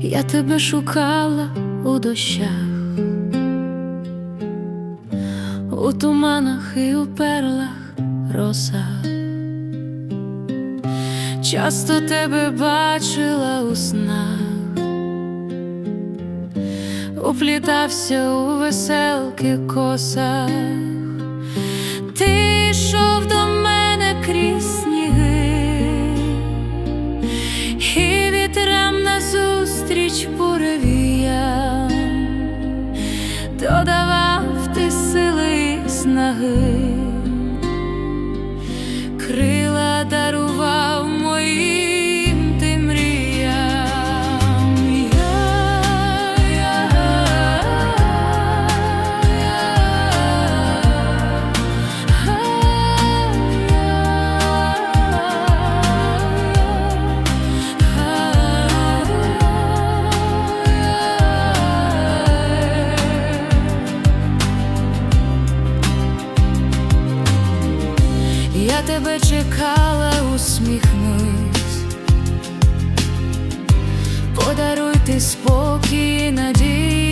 Я тебе шукала у дощах, у туманах і у перлах росах. Часто тебе бачила у снах, уплітався у веселки косах. Ти йшов назустріч буревія, додавав ти сили снаги, Я тебе чекала, усміхнись, подаруй ти спокій, і надію,